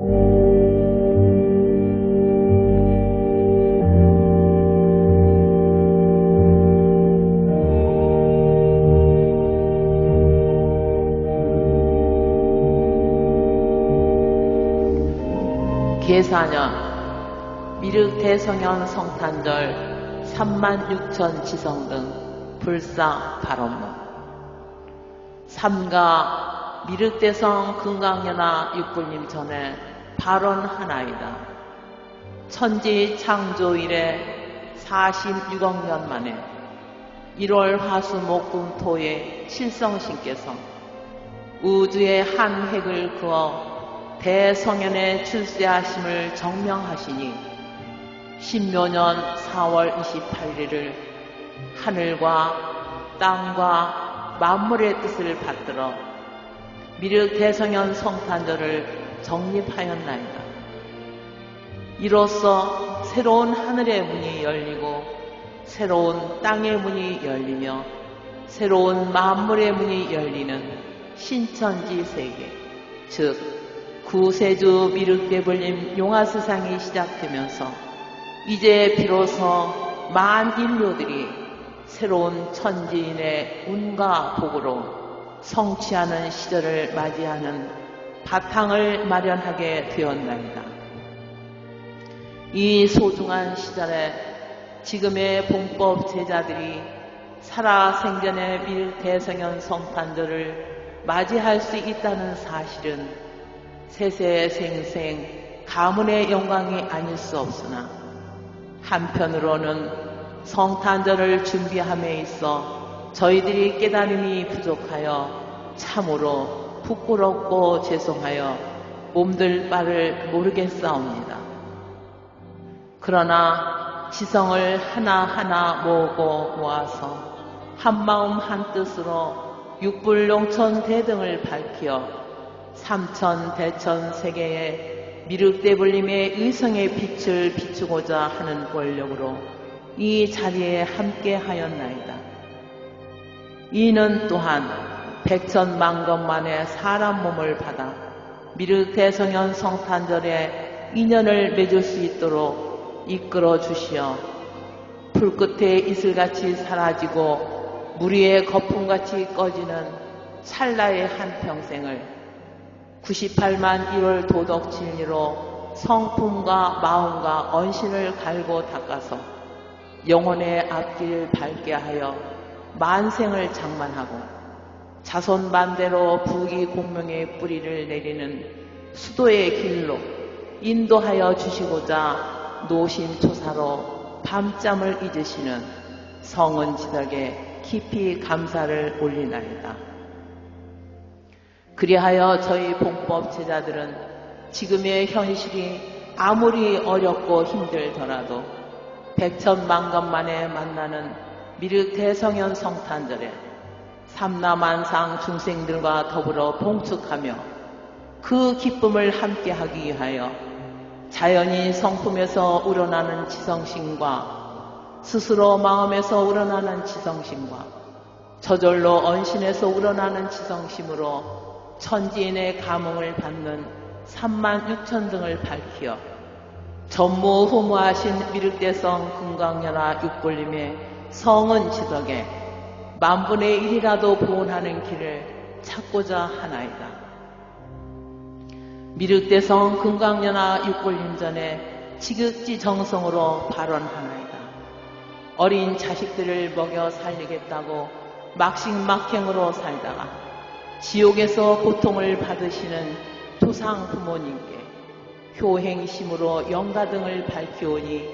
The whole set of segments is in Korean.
계사년 미륵 대성현 성탄절 36,000 지성 등 불사 발언문. 삼가 미륵대성 금강연화 육불님 전에 발언 하나이다. 천지 창조 이래 46억 년 만에 1월 화수목금토에 실성신께서 우주의 한 획을 그어 대성현에 출세하심을 정명하시니 신묘년 4월 28일을 하늘과 땅과 만물의 뜻을 받들어 미륵 대성현 성탄절을 정립하였나이다. 이로써 새로운 하늘의 문이 열리고 새로운 땅의 문이 열리며 새로운 만물의 문이 열리는 신천지 세계, 즉 구세주 미륵대불림 용화스상이 시작되면서 이제 비로소 만 인류들이 새로운 천지인의 운과 복으로 성취하는 시절을 맞이하는 바탕을 마련하게 되었나이다. 이 소중한 시절에 지금의 본법 제자들이 살아 생전의 밀 대성현 성탄절을 맞이할 수 있다는 사실은 세세생생 가문의 영광이 아닐 수 없으나 한편으로는 성탄절을 준비함에 있어 저희들이 깨달음이 부족하여 참으로 부끄럽고 죄송하여 몸들 바를 모르겠사옵니다. 그러나 지성을 하나하나 모으고 모아서 한마음 한뜻으로 육불농천 대등을 밝혀 삼천 대천 세계에 미륵대불림의 의성의 빛을 비추고자 하는 권력으로 이 자리에 함께 하였나이다. 이는 또한 백천만건 만의 사람 몸을 받아 미륵대성현 성탄절에 인연을 맺을 수 있도록 이끌어 주시어 불끝에 이슬같이 사라지고 무리의 거품같이 꺼지는 찰나의 한평생을 98만 1월 도덕 진리로 성품과 마음과 언신을 갈고 닦아서 영혼의 앞길을 밝게 하여 만생을 장만하고 자손 반대로 부귀 공명의 뿌리를 내리는 수도의 길로 인도하여 주시고자 노심초사로 밤잠을 잊으시는 성은 지덕에 깊이 감사를 올리나이다. 그리하여 저희 봉법 제자들은 지금의 현실이 아무리 어렵고 힘들더라도 백천만건 만에 만나는 미륵 대성현 성탄절에 삼라만상 중생들과 더불어 봉축하며 그 기쁨을 함께하기 위하여 자연히 성품에서 우러나는 지성심과 스스로 마음에서 우러나는 지성심과 저절로 언신에서 우러나는 지성심으로 천지인의 감흥을 받는 3만 6천 등을 밝히어 전무후무하신 미륵대성 금강연화 육불림의 성은 지덕에 만분의 일이라도 보온하는 길을 찾고자 하나이다. 미륵대성 금강연화 육불림 전에 지극지 정성으로 발언하나이다. 어린 자식들을 먹여 살리겠다고 막식막행으로 살다가 지옥에서 고통을 받으시는 조상 부모님께 효행심으로 영가 등을 밝히오니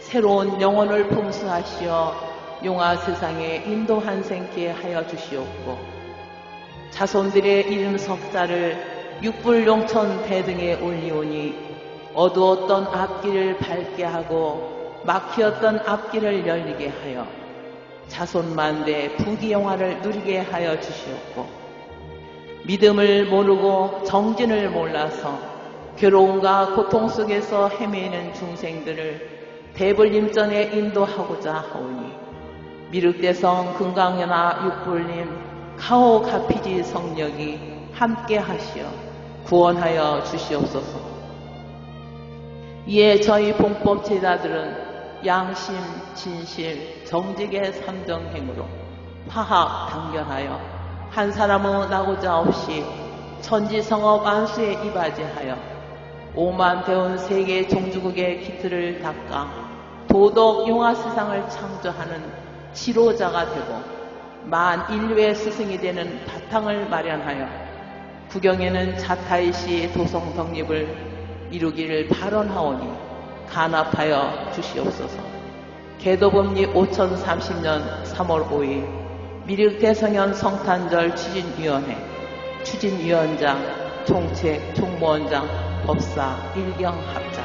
새로운 영혼을 풍수하시어 용화 세상에 인도한 생케 하여 주시옵고 자손들의 이름 석자를 육불 용천 대등에 올리오니 어두웠던 앞길을 밝게 하고 막히었던 앞길을 열리게 하여 자손만대 부귀영화를 누리게 하여 주시옵고 믿음을 모르고 정진을 몰라서 괴로움과 고통 속에서 헤매는 중생들을 대불림전에 인도하고자 하오니 미륵대성 금강연화 육불림 카오 가피지 성령이 함께 하시어 구원하여 주시옵소서. 이에 저희 봉법 제자들은 양심, 진실, 정직의 삼정 행으로 화합 단결하여 한 사람의 나고자 없이 천지성업 안수에 이바지하여 오만 대원 세계 종주국의 기틀을 닦아 도덕 용화 세상을 창조하는 지로자가 되고 만 인류의 스승이 되는 바탕을 마련하여 구경에는 자타이시 도성 독립을 이루기를 발언하오니 간합하여 주시옵소서. 개도법리 5030년 3월 5일 미륵대성현 성탄절 추진위원회 추진위원장 총책 총무원장 법사 일경합장